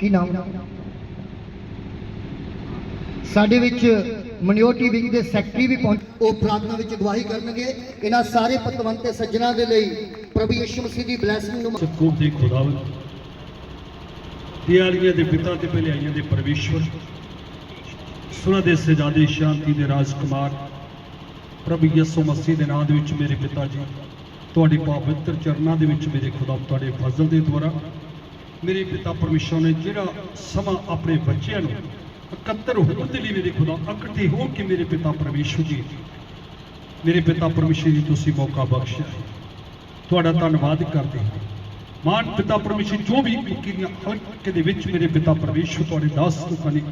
ਕੀ ਨਾਮ? ਸਾਡੇ ਵਿੱਚ ਮਨਿਓਰਟੀ ਵਿੰਗ ਦੇ ਸੈਕਟਰੀ ਵੀ ਪਹੁੰਚ ਉਹ ਪ੍ਰਾਰਥਨਾ ਵਿੱਚ ਅਗਵਾਈ ਕਰਨਗੇ। ਇਹਨਾਂ ਸਾਰੇ ਪਤਵੰਤ ਤੇ ਸੱਜਣਾ ਦੇ ਲਈ ਪ੍ਰਭੂ ਯਿਸੂ ਮਸੀਹ ਦੀ ਬਲੇਸਿੰਗ ਨੂੰ ਖੂਬ ਦੇ ਖੁਦਾਵੰਦ ਦਿਆਲੀਆਂ ਦੇ ਪਿਤਾ ਤੇ ਪਹਿਲੇ ਆਈਆਂ ਦੇ ਪਰਮੇਸ਼ਵਰ। ਸੁਨਾ ਦੇ ਸਜਾਦੇ ਸ਼ਾਂਤੀ ਦੇ ਰਾਜਕੁਮਾਰ। ਪ੍ਰਭੂ ਯਿਸੂ ਮਸੀਹ ਦੇ ਨਾਮ ਦੇ ਵਿੱਚ ਮੇਰੇ ਪਿਤਾ ਜੀ। ਤੁਹਾਡੇ ਪਵਿੱਤਰ ਚਰਨਾਂ ਦੇ ਵਿੱਚ ਮੇਰੇ ਖੁਦਾ ਤੁਹਾਡੇ ਫਜ਼ਲ ਦੇ ਦੁਆਰਾ ਮੇਰੇ ਪਿਤਾ ਪਰਮੇਸ਼ਵਰ ਨੇ ਜਿਹੜਾ ਸਮਾਂ ਆਪਣੇ ਬੱਚਿਆਂ ਨੂੰ ਇਕੱਤਰ ਹੋਣ ਦੇ ਲਈ ਮੇਰੇ ਖੁਦਾ ਇਕੱਠੇ ਹੋ ਕੇ ਮੇਰੇ ਪਿਤਾ ਪਰਮੇਸ਼ਵਰ ਜੀ ਮੇਰੇ ਪਿਤਾ ਪਰਮੇਸ਼ਵਰ ਜੀ, ਤੁਸੀਂ ਮੌਕਾ ਬਖਸ਼ਿਆ ਤੁਹਾਡਾ ਧੰਨਵਾਦ ਕਰਦੇ ਹਾਂ। ਮਾਨ ਪਿਤਾ ਪਰਮੇਸ਼ਰ ਜੋ ਵੀ ਮੁਕੀਆਂ ਹਲਕੇ ਦੇ ਵਿੱਚ ਮੇਰੇ ਪਿਤਾ ਪਰਮੇਸ਼ਰ ਤੁਹਾਡੇ ਦਾਸ ਲੋਕਾਂ ਨੇ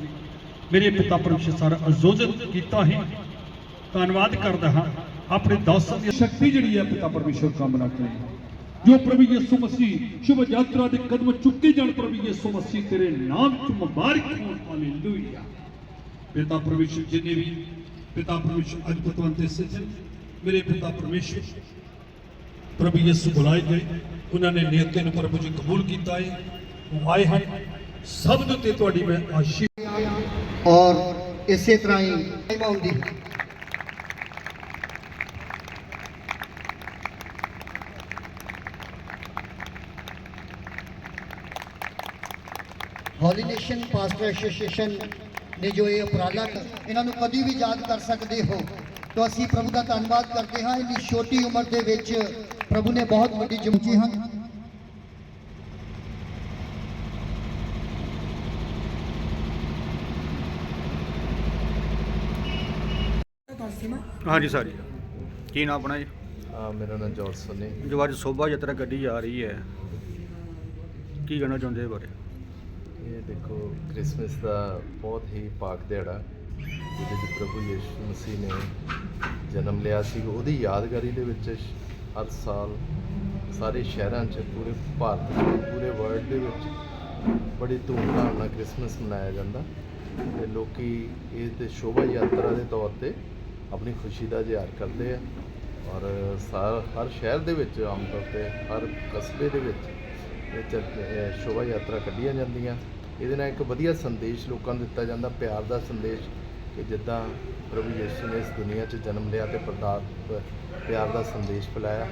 ਮੇਰੇ ਪਿਤਾ ਪਰਮੇਸ਼ਰ ਸਾਰਾ ਅਜ਼ੋਜ਼ਤ ਕੀਤਾ ਹੈ। ਧੰਨਵਾਦ ਕਰਦਾ ਹਾਂ। ਆਪਣੇ ਦਾਸਾਂ ਦੀ ਸ਼ਕਤੀ ਜਿਹੜੀ ਹੈ ਪਿਤਾ ਪਰਮੇਸ਼ਰ ਕੰਮ ਨਾ ਕਰੇ ਜੋ ਪ੍ਰਭੂ ਯਿਸੂ ਮਸੀਹ ਸ਼ੁਭ ਯਾਤਰਾ ਦੇ ਕਦਮ ਚੁੱਕੇ ਜਾਣ, ਪ੍ਰਭੂ ਯਿਸੂ ਮਸੀਹ ਤੇਰੇ ਨਾਮ ਚ ਮੁਬਾਰਕ ਹੋਣ, ਹਾਲੇਲੂਇਆ। ਪਿਤਾ ਪਰਮੇਸ਼ਰ ਜਿਨੇ ਵੀ ਪਿਤਾ ਪਰਮੇਸ਼ਰ ਅੱਜ ਸੱਜਣ, ਮੇਰੇ ਪਿਤਾ ਪਰਮੇਸ਼ਰ, ਪ੍ਰਭੂ ਯਿਸੂ ਬੁਲਾਏ ਗਏ, ਉਹਨਾਂ ਨੇ ਨੇਤੇ ਨੂੰ ਪ੍ਰਭੂ ਜੀ ਕਬੂਲ ਕੀਤਾ ਹੈ, ਉਹ ਆਏ ਹਨ। ਸਭ ਦੇ ਉੱਤੇ ਤੁਹਾਡੀ ਮੈਂ ਆਸ਼ੀਰਵਾਦ ਔਰ ਇਸੇ ਤਰ੍ਹਾਂ ਹੀ ਮਹਿਮਾ ਹੌਲੀ ਨੇਸ਼ਨ ਪਾਸਟਰ ਐਸੋਸੀਏਸ਼ਨ ਨੇ ਜੋ ਇਹ ਉਪਰਾਲਾ ਕ- ਇਹਨਾਂ ਨੂੰ ਕਦੀ ਵੀ ਯਾਦ ਕਰ ਸਕਦੇ ਹੋ। ਤਾਂ ਅਸੀਂ ਪ੍ਰਭੂ ਦਾ ਧੰਨਵਾਦ ਕਰਦੇ ਹਾਂ। ਇੰਨੀ ਛੋਟੀ ਉਮਰ ਦੇ ਵਿੱਚ ਪ੍ਰਭੂ ਨੇ ਬਹੁਤ ਵੱਡੀ ਜਿੰਦਗੀ ਹਨ ਹਾਂਜੀ ਸਰ ਜੀ। ਕੀ ਨਾਮ ਆਪਣਾ ਜੀ? ਆ ਮੇਰਾ ਨਾਮ ਜੋਰਜ ਸੋਨੀ। ਜੋ ਅੱਜ ਸੋਭਾ ਯਾਤਰਾ ਗੱਡੀ ਜਾ ਰਹੀ ਹੈ। ਕੀ ਕਹਿਣਾ ਚਾਹੁੰਦੇ ਇਹ ਬਾਰੇ? ਇਹ ਦੇਖੋ, ਕ੍ਰਿਸਮਸ ਦਾ ਬਹੁਤ ਹੀ ਪਾਕ ਦਿਹਾੜਾ ਜਿਹਦੇ ਵਿੱਚ ਪ੍ਰਭੂ ਯਿਸੂ ਮਸੀਹ ਨੇ ਜਨਮ ਲਿਆ ਸੀ। ਉਹਦੀ ਯਾਦਗਾਰੀ ਦੇ ਵਿੱਚ ਹਰ ਸਾਲ ਸਾਰੇ ਸ਼ਹਿਰਾਂ 'ਚ, ਪੂਰੇ ਭਾਰਤ 'ਚ, ਪੂਰੇ ਵਰਲਡ ਦੇ ਵਿੱਚ ਬੜੀ ਧੂਮਧਾਮ ਨਾਲ ਕ੍ਰਿਸਮਸ ਮਨਾਇਆ ਜਾਂਦਾ ਤੇ ਲੋਕੀ ਇਸ 'ਤੇ ਸ਼ੋਭਾ ਯਾਤਰਾ ਦੇ ਤੌਰ ਤੇ ਆਪਣੀ ਖੁਸ਼ੀ ਦਾ ਇਜ਼ਹਾਰ ਕਰਦੇ ਆ ਔਰ ਸਾਰ, ਹਰ ਸ਼ਹਿਰ ਦੇ ਵਿੱਚ ਆਮ ਤੌਰ ਤੇ, ਹਰ ਕਸਬੇ ਦੇ ਵਿੱਚ ਇਹ ਸ਼ੋਭਾ ਯਾਤਰਾ ਕੱਢੀਆਂ ਜਾਂਦੀਆਂ। ਇਹਦੇ ਨਾਲ ਇੱਕ ਵਧੀਆ ਸੰਦੇਸ਼ ਲੋਕਾਂ ਨੂੰ ਦਿੱਤਾ ਜਾਂਦਾ, ਪਿਆਰ ਦਾ ਸੰਦੇਸ਼ ਕਿ ਜਿੱਦਾਂ ਪ੍ਰਭੂ ਯਿਸੂ ਨੇ ਇਸ ਦੁਨੀਆ 'ਚ ਜਨਮ ਲਿਆ ਤੇ ਪ੍ਰਤਾਪ ਪਿਆਰ ਦਾ ਸੰਦੇਸ਼ ਫੈਲਾਇਆ,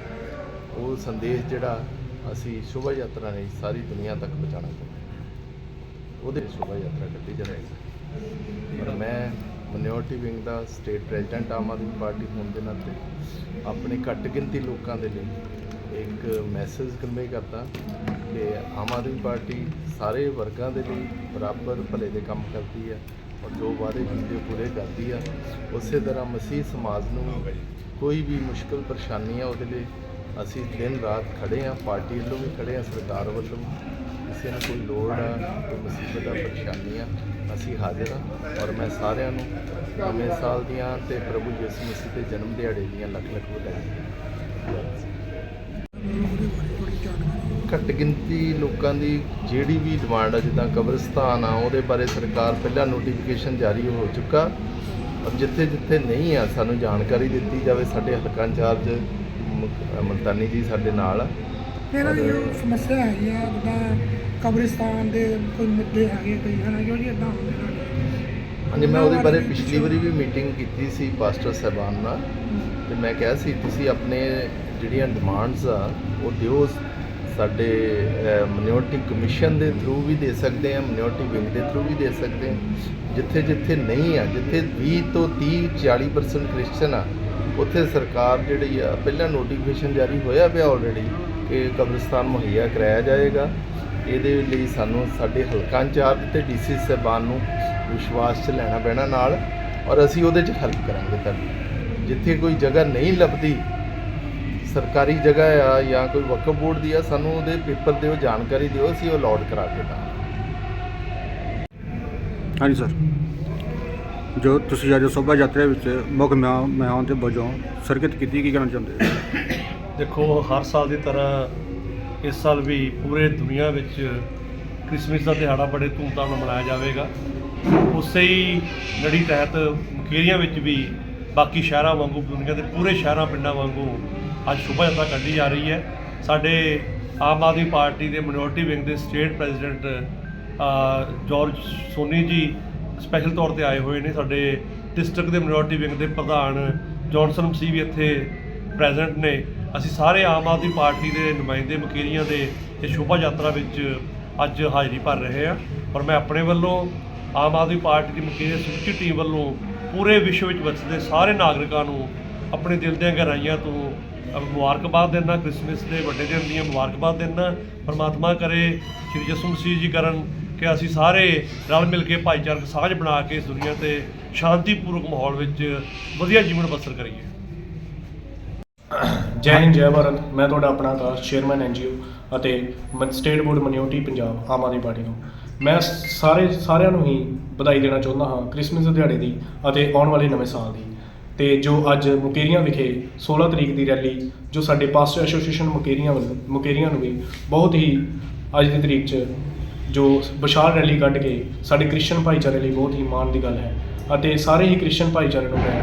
ਉਹ ਸੰਦੇਸ਼ ਜਿਹੜਾ ਅਸੀਂ ਸ਼ੋਭਾ ਯਾਤਰਾ ਨੇ ਸਾਰੀ ਦੁਨੀਆ ਤੱਕ ਪਹੁੰਚਾਉਣਾ ਚਾਹੁੰਦੇ ਹਾਂ। ਉਹਦੇ ਸ਼ੋਭਾ ਯਾਤਰਾ ਕੱਢੀ ਜਾਂਦੀ ਪਰ ਮੈਂ ਮਨਿਓਰਟੀ ਵਿੰਗ ਦਾ state president Aam Aadmi Party ਹੋਣ ਦੇ ਨਾਤੇ ਆਪਣੇ ਘੱਟ ਗਿਣਤੀ ਲੋਕਾਂ ਦੇ ਲਈ ਇੱਕ ਮੈਸੇਜ ਕਨਵੇ ਕਰਦਾ ਕਿ ਆਮ ਆਦਮੀ ਪਾਰਟੀ ਸਾਰੇ ਵਰਗਾਂ ਦੇ ਲਈ ਬਰਾਬਰ ਭਲੇ ਦੇ ਕੰਮ ਕਰਦੀ ਹੈ ਔਰ ਜੋ ਵਾਅਦੇ ਕੀਤੇ ਪੂਰੇ ਕਰਦੀ ਆ ਉਸੇ ਤਰ੍ਹਾਂ ਮਸੀਹ ਸਮਾਜ ਨੂੰ ਕੋਈ ਵੀ ਮੁਸ਼ਕਲ ਪਰੇਸ਼ਾਨੀ ਆ ਉਹਦੇ ਲਈ ਅਸੀਂ ਦਿਨ ਰਾਤ ਖੜੇ ਆ ਪਾਰਟੀ ਵੱਲੋਂ ਵੀ ਖੜੇ ਆ ਸਰਕਾਰ ਵੱਲੋਂ ਵੀ। ਕਿਸੇ ਨੂੰ ਕੋਈ ਲੋੜ ਆ ਕੋਈ ਮੁਸੀਬਤ ਆ ਪਰੇਸ਼ਾਨੀ ਆ ਅਸੀਂ ਹਾਜ਼ਰ ਆ ਔਰ ਮੈਂ ਸਾਰਿਆਂ ਨੂੰ ਨਵੇਂ ਸਾਲ ਦੀਆਂ ਤੇ ਪ੍ਰਭੂ ਯਿਸੂ ਮਸੀਹ ਦੇ ਜਨਮ ਦਿਹਾੜੇ ਦੀਆਂ ਲੱਖ ਲੱਖ ਵਧਾਈਆਂ। ਘੱਟ ਗਿਣਤੀ ਲੋਕਾਂ ਦੀ ਜਿਹੜੀ ਵੀ ਡਿਮਾਂਡ ਆ ਜਿੱਦਾਂ ਕਬਰਸਤਾਨ ਆ ਉਹਦੇ ਬਾਰੇ ਸਰਕਾਰ ਪਹਿਲਾਂ ਨੋਟੀਫਿਕੇਸ਼ਨ ਜਾਰੀ ਹੋ ਚੁੱਕਾ। ਔਰ ਜਿੱਥੇ ਜਿੱਥੇ ਨਹੀਂ ਆ ਸਾਨੂੰ ਜਾਣਕਾਰੀ ਦਿੱਤੀ ਜਾਵੇ ਸਾਡੇ ਹਲਕਾ ਇੰਚਾਰਜ ਮੁਕ- ਮੁਲਤਾਨੀ ਜੀ ਸਾਡੇ ਨਾਲ ਆ। ਇਹਨਾਂ ਦੀ ਜੋ ਸਮੱਸਿਆ ਹੈਗੀ ਆ ਜਿੱਦਾਂ ਕਬਰਿਸਤਾਨ ਦੇ ਕੋਈ ਮੁੱਦੇ ਹੈਗੇ ਕੋਈ ਹਨਾ ਜੀ ਇਦਾਂ ਹੁੰਦੇ ਨੇ। ਹਾਂਜੀ ਮੈਂ ਉਹਦੇ ਬਾਰੇ ਪਿਛਲੀ ਵਾਰੀ ਵੀ ਮੀਟਿੰਗ ਕੀਤੀ ਸੀ ਪਾਸਟਰ ਸਾਹਿਬਾਨ ਨਾਲ। ਤੇ ਮੈਂ ਕਿਹਾ ਸੀ, ਤੁਸੀਂ ਆਪਣੇ ਜਿਹੜੀਆਂ ਡਿਮਾਂਡਸ ਆ, ਉਹ ਦਿਓ ਸਾਡੇ ਮਿਨੋਰਟੀ ਕਮਿਸ਼ਨ ਦੇ ਥਰੂ ਵੀ ਦੇ ਸਕਦੇ ਆ ਮਿਨੋਰਟੀ ਵਿੰਗ ਦੇ ਥਰੂ ਵੀ ਦੇ ਸਕਦੇ ਆ। ਜਿੱਥੇ ਜਿੱਥੇ ਨਹੀਂ ਆ, ਜਿੱਥੇ 20 ਤੋਂ 30 40% ਕ੍ਰਿਸਚਨ ਆ, ਉੱਥੇ ਸਰਕਾਰ ਜਿਹੜੀ ਆ, ਪਹਿਲਾਂ ਨੋਟੀਫਿਕੇਸ਼ਨ ਜਾਰੀ ਹੋਇਆ ਪਿਆ ਆਲਰੇਡੀ ਕਿ ਕਬਰਸਤਾਨ ਮੁਹੱਈਆ ਕਰਾਇਆ ਜਾਏਗਾ। ਇਹਦੇ ਲਈ ਸਾਨੂੰ ਸਾਡੇ ਹਲਕਾ ਇੰਚਾਰਜ ਤੇ ਡੀਸੀ ਸਾਹਿਬਾਨ ਨੂੰ ਵਿਸ਼ਵਾਸ 'ਚ ਲੈਣਾ ਪੈਣਾ ਨਾਲ ਔਰ ਅਸੀਂ ਉਹਦੇ 'ਚ ਹੈਲਪ ਕਰਾਂਗੇ ਤੁਹਾਨੂੰ ਜਿੱਥੇ ਕੋਈ ਜਗ੍ਹਾ ਨਹੀਂ ਲੱਭਦੀ ਸਰਕਾਰੀ ਜਗ੍ਹਾ ਆ ਜਾਂ ਕੋਈ ਵਕਫ ਬੋਰਡ ਦੀ ਆ ਸਾਨੂੰ ਉਹਦੇ ਪੇਪਰ ਦਿਓ ਜਾਣਕਾਰੀ ਦਿਓ ਅਸੀਂ ਉਹ ਅਲਾਟ ਕਰਾ ਕੇ ਦਾਂਗੇ। ਹਾਂਜੀ ਸਰ। ਜੋ ਤੁਸੀਂ ਅੱਜ ਸੋਭਾ ਯਾਤਰਾ ਵਿੱਚ ਮੁੱਖ ਮਹਿ- ਮਹਿਮਾਨ ਦੇ ਵਜੋਂ ਸ਼ਿਰਕਤ ਕੀਤੀ ਕੀ ਕਹਿਣਾ ਚਾਹੁੰਦੇ ਹੋ? ਦੇਖੋ ਹਰ ਸਾਲ ਦੀ ਤਰ੍ਹਾਂ ਇਸ ਸਾਲ ਵੀ ਪੂਰੇ ਦੁਨੀਆ ਵਿੱਚ ਕ੍ਰਿਸਮਸ ਦਾ ਦਿਹਾੜਾ ਬੜੇ ਧੂਮਧਾਮ ਨਾਲ ਮਨਾਇਆ ਜਾਵੇਗਾ। ਉਸੇ ਹੀ ਲੜੀ ਤਹਿਤ ਮੁਕੇਰੀਆਂ ਵਿੱਚ ਵੀ ਬਾਕੀ ਸ਼ਹਿਰਾਂ ਵਾਂਗੂ ਦੁਨੀਆ ਦੇ ਪੂਰੇ ਸ਼ਹਿਰਾਂ ਪਿੰਡਾਂ ਵਾਂਗੂ ਅੱਜ ਸ਼ੁਭ ਯਾਤਰਾ ਕੱਢੀ ਜਾ ਰਹੀ ਹੈ। ਸਾਡੇ ਆਮ ਆਦਮੀ ਪਾਰਟੀ ਦੇ ਮਿਨੋਰਟੀ ਵਿੰਗ ਦੇ ਸਟੇਟ ਪ੍ਰੈਜ਼ੀਡੈਂਟ ਅ, ਜਾਰਜ ਸੋਨੀ ਜੀ ਸਪੈਸ਼ਲ ਤੌਰ ਤੇ ਆਏ ਹੋਏ ਨੇ। ਸਾਡੇ ਡਿਸਟ੍ਰਿਕਟ ਦੇ ਮਿਨੋਰਟੀ ਵਿੰਗ ਦੇ ਪ੍ਰਧਾਨ ਜੌਨਸਨ ਸੀ ਵੀ ਇੱਥੇ ਪ੍ਰੈਜ਼ੈਂਟ ਨੇ। ਅਸੀਂ ਸਾਰੇ ਆਮ ਆਦਮੀ ਪਾਰਟੀ ਦੇ ਨੁਮਾਇੰਦੇ ਮਕੀਰੀਆਂ ਦੇ ਇਹ ਸ਼ੋਭਾ ਯਾਤਰਾ ਵਿੱਚ ਅੱਜ ਹਾਜ਼ਰੀ ਭਰ ਰਹੇ ਆ ਔਰ ਮੈਂ ਆਪਣੇ ਵੱਲੋਂ ਆਮ ਆਦਮੀ ਪਾਰਟੀ ਦੀ ਮਕੇਰੀਆ ਸਮੁੱਚੀ ਟੀਮ ਵੱਲੋਂ ਪੂਰੇ ਵਿਸ਼ਵ ਵਿੱਚ ਵਸਦੇ ਸਾਰੇ ਨਾਗਰਿਕਾਂ ਨੂੰ ਆਪਣੇ ਦਿਲ ਦੀਆਂ ਗਹਿਰਾਈਆਂ ਤੋਂ ਮੁਬਾਰਕਬਾਦ ਦਿੰਦਾ, ਕ੍ਰਿਸਮਸ ਦੇ ਵੱਡੇ ਦਿਨ ਦੀਆਂ ਮੁਬਾਰਕਬਾਦ ਦਿੰਦਾ। ਪਰਮਾਤਮਾ ਕਰੇ, ਸ਼੍ਰੀ ਯਿਸੂ ਮਸੀਹ ਜੀ ਕਰਨ ਕਿ ਅਸੀਂ ਸਾਰੇ ਰਲ ਮਿਲ ਕੇ ਭਾਈਚਾਰਕ ਸਾਂਝ ਬਣਾ ਕੇ ਇਸ ਦੁਨੀਆ ਤੇ ਸ਼ਾਂਤੀਪੂਰਵਕ ਮਾਹੌਲ ਵਿੱਚ ਵਧੀਆ ਜੀਵਨ ਬਸਰ ਕਰੀਏ। ਜੈ ਹਿੰਦ, ਜੈ ਭਾਰਤ। ਮੈਂ ਤੁਹਾਡਾ ਆਪਣਾ ਆਕਾਸ਼ ਚੇਅਰਮੈਨ ਐਨਜੀਓ ਅਤੇ ਮ- state board minority Punjab, Aam Aadmi Party ਤੋਂ। ਮੈਂ ਸਾਰੇ ਸਾਰਿਆਂ ਨੂੰ ਹੀ ਵਧਾਈ ਦੇਣਾ ਚਾਹੁੰਦਾ ਹਾਂ ਕ੍ਰਿਸਮਸ ਦੇ ਦਿਹਾੜੇ ਦੀ ਅਤੇ ਆਉਣ ਵਾਲੇ ਨਵੇਂ ਸਾਲ ਦੀ। ਤੇ ਜੋ ਅੱਜ ਮੁਕੇਰੀਆਂ ਵਿਖੇ 16 ਤਰੀਕ ਦੀ ਰੈਲੀ, ਜੋ ਸਾਡੇ ਪਾਸਟਰ ਐਸੋਸੀਏਸ਼ਨ ਮੁਕੇਰੀਆਂ ਵੱਲੋਂ, ਮੁਕੇਰੀਆਂ ਨੂੰ ਵੀ ਬਹੁਤ ਹੀ ਅੱਜ ਦੀ ਤਰੀਕ 'ਚ ਜੋ ਵਿਸ਼ਾਲ ਰੈਲੀ ਕੱਢ ਕੇ ਸਾਡੇ ਕ੍ਰਿਸਚੀਅਨ ਭਾਈਚਾਰੇ ਲਈ ਬਹੁਤ ਹੀ ਮਾਣ ਦੀ ਗੱਲ ਹੈ। ਅਤੇ ਸਾਰੇ ਹੀ ਕ੍ਰਿਸਚੀਅਨ ਭਾਈਚਾਰੇ ਨੂੰ ਮੈਂ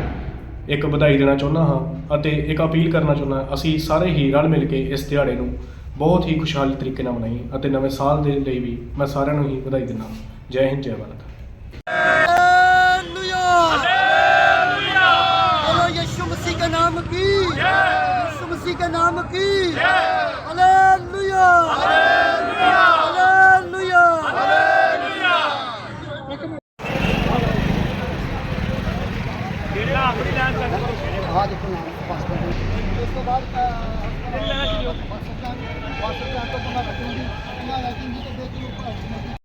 ਇੱਕ ਵਧਾਈ ਦੇਣਾ ਚਾਹੁੰਦਾ ਹਾਂ ਅਤੇ ਇੱਕ ਅਪੀਲ ਕਰਨਾ ਚਾਹੁੰਦਾ ਅਸੀਂ ਸਾਰੇ ਹੀ ਰਲ ਮਿਲ ਕੇ ਇਸ ਦਿਹਾੜੇ ਨੂੰ ਬਹੁਤ ਹੀ ਖੁਸ਼ਹਾਲੀ ਤਰੀਕੇ ਨਾਲ ਮਨਾਈ ਅਤੇ ਨਵੇਂ ਸਾਲ ਦੇ ਲਈ ਵੀ ਮੈਂ ਸਾਰਿਆਂ ਨੂੰ ਹੀ ਵਧਾਈ ਦਿੰਦਾ ਜੈ ਹਿੰਦ ਜੈ ਭਾਰਤ। ਨਾਮ ਕੀ? ਜੈ ਯਿਸੂ ਮਸੀਹ ਨਾਮ ਕੀ? ਜੈ ਹਾਲੇਲੂਇਆ! ਹਾਲੇਲੂਇਆ! ਹਾਲੇਲੂਇਆ ਜਿਹੜਾ ਆਪਣੀ ਲਾਈਨ ਤੱਕ ਆ ਦੇਖੋ ਵਾਸਤੇ ਚਾਹਤ ਤੋਂ ਬੰਦਾ ਬਚੂਗੀ ਉਹਨਾਂ ਦਾ ਜਿੰਦਗੀ ਦੇ ਵਿੱਚ